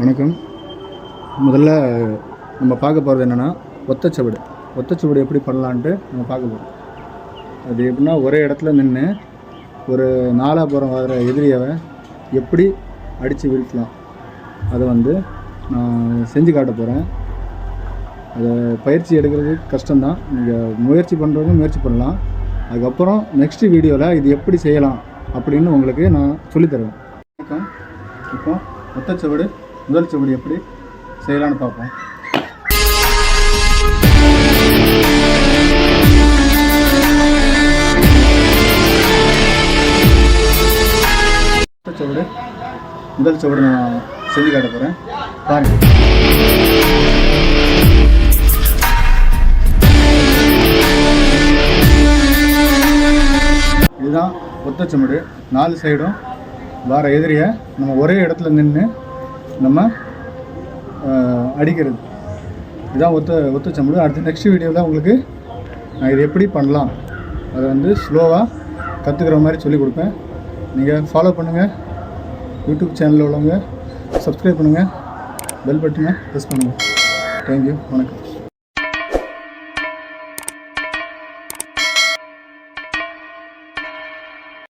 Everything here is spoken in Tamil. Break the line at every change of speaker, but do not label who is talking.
வணக்கம். முதல்ல நம்ம பார்க்க போகிறது என்னென்னா ஒத்தச்சுவடு. ஒத்தச்சுவடு எப்படி பண்ணலான்ட்டு நம்ம பார்க்க போகிறோம் அது எப்படின்னா ஒரே இடத்துல நின்று ஒரு நாலாபுரம் வர எதிரியை எப்படி அடித்து வீழ்த்தலாம். அதை வந்து நான் செஞ்சு காட்ட போகிறேன் அதை பயிற்சி எடுக்கிறது கஷ்டம்தான். நீங்கள் முயற்சி பண்ணுறவங்க முயற்சி பண்ணலாம். அதுக்கப்புறம் நெக்ஸ்ட்டு வீடியோவில் இது எப்படி செய்யலாம் அப்படின்னு உங்களுக்கு நான் சொல்லித்தருவேன் வணக்கம். இப்போ ஒத்தச்சுவடு முதல் சுவடி எப்படி? செய்யலாம்னு பார்ப்போம். சுவடு. முதல் சுவடு நான் செஞ்சு காட்ட போகிறேன் பாருங்கள் இதுதான் ஒத்தச்சமடு நாலு சைடும் வார எதிரியை நம்ம ஒரே இடத்துல நின்று நம்ம அடிக்கிறது. இதுதான் ஒத்த ஒத்தச்சமடு அடுத்து நெக்ஸ்ட் வீடியோவில் உங்களுக்கு நான் இது எப்படி பண்ணலாம்? அதை வந்து ஸ்லோவாக கற்றுக்கிற மாதிரி சொல்லிக் கொடுப்பேன். நீங்கள் ஃபாலோ பண்ணுங்கள் யூடியூப் சேனலில் உள்ளவங்க சப்ஸ்கிரைப் பண்ணுங்கள் பெல் பட்டனை ப்ரெஸ் பண்ணுங்கள் தேங்க்யூ வணக்கம்.